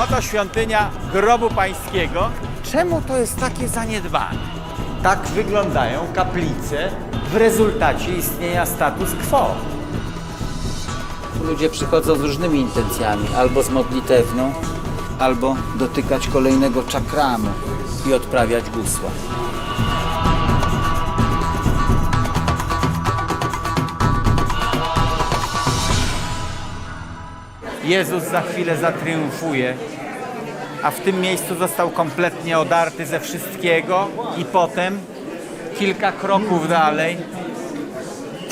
Oto świątynia grobu pańskiego. Czemu to jest takie zaniedbane? Tak wyglądają kaplice w rezultacie istnienia status quo. Ludzie przychodzą z różnymi intencjami, albo z modlitewną, albo dotykać kolejnego czakramu i odprawiać gusła. Jezus za chwilę zatriumfuje, a w tym miejscu został kompletnie odarty ze wszystkiego i potem kilka kroków dalej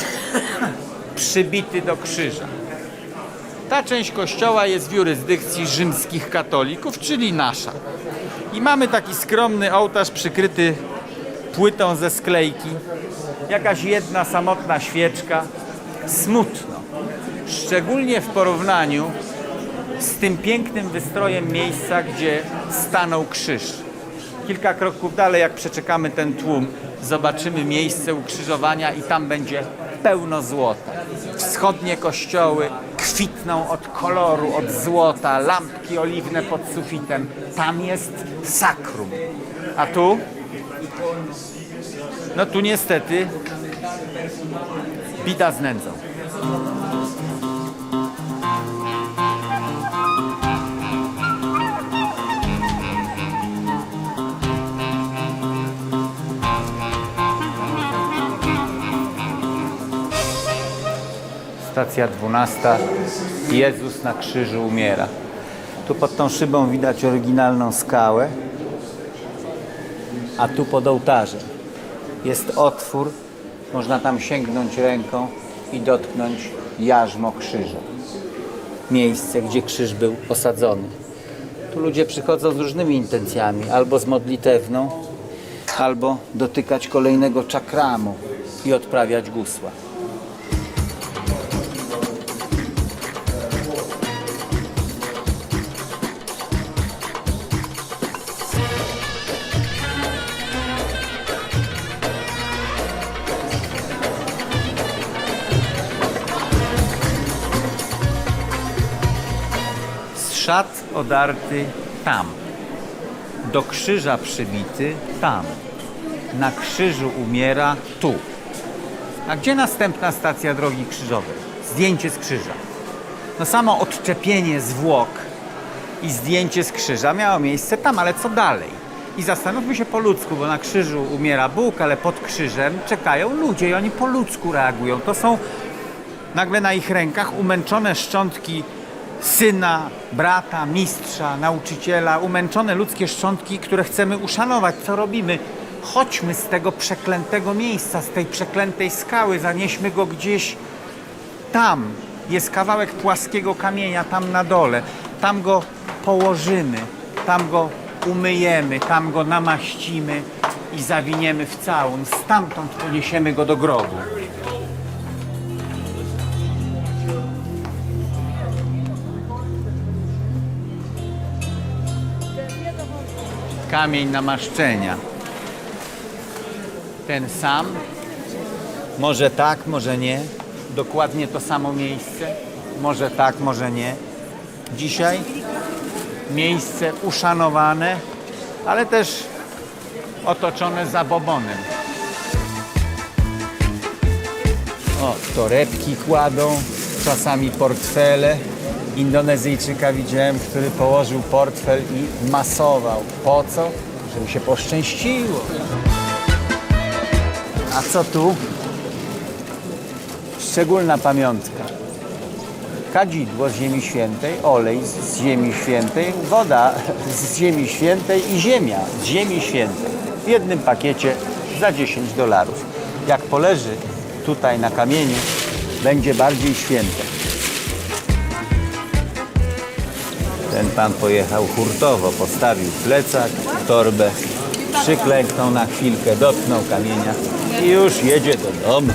przybity do krzyża. Ta część kościoła jest w jurysdykcji rzymskich katolików, czyli nasza. I mamy taki skromny ołtarz przykryty płytą ze sklejki, jakaś jedna samotna świeczka. Smutno. Szczególnie w porównaniu z tym pięknym wystrojem miejsca, gdzie stanął krzyż. Kilka kroków dalej, jak przeczekamy ten tłum, zobaczymy miejsce ukrzyżowania i tam będzie pełno złota. Wschodnie kościoły kwitną od koloru, od złota, lampki oliwne pod sufitem. Tam jest sakrum. A tu? No tu niestety bida z nędzą. Stacja 12. Jezus na krzyżu umiera. Tu pod tą szybą widać oryginalną skałę, a tu pod ołtarzem jest otwór. Można tam sięgnąć ręką i dotknąć jarzmo krzyża. Miejsce, gdzie krzyż był osadzony. Tu ludzie przychodzą z różnymi intencjami, albo z modlitewną, albo dotykać kolejnego czakramu i odprawiać gusła. Szat odarty tam, do krzyża przybity tam, na krzyżu umiera tu. A gdzie następna stacja drogi krzyżowej? Zdjęcie z krzyża. No samo odczepienie zwłok i zdjęcie z krzyża miało miejsce tam, ale co dalej? I zastanówmy się po ludzku, bo na krzyżu umiera Bóg, ale pod krzyżem czekają ludzie i oni po ludzku reagują. To są nagle na ich rękach umęczone szczątki syna, brata, mistrza, nauczyciela, umęczone ludzkie szczątki, które chcemy uszanować. Co robimy? Chodźmy z tego przeklętego miejsca, z tej przeklętej skały, zanieśmy go gdzieś tam. Jest kawałek płaskiego kamienia tam na dole. Tam go położymy, tam go umyjemy, tam go namaścimy i zawiniemy w całun. Stamtąd poniesiemy go do grobu. Kamień namaszczenia. Ten sam, może tak, może nie. Dokładnie to samo miejsce, może tak, może nie. Dzisiaj miejsce uszanowane, ale też otoczone zabobonem. O, torebki kładą, czasami portfele. Indonezyjczyka widziałem, który położył portfel i masował. Po co? Żeby się poszczęściło. A co tu? Szczególna pamiątka. Kadzidło z Ziemi Świętej, olej z Ziemi Świętej, woda z Ziemi Świętej i ziemia z Ziemi Świętej. W jednym pakiecie za 10 dolarów. Jak poleży tutaj na kamieniu, będzie bardziej święte. Ten pan pojechał hurtowo, postawił plecak, torbę, przyklęknął na chwilkę, dotknął kamienia i już jedzie do domu.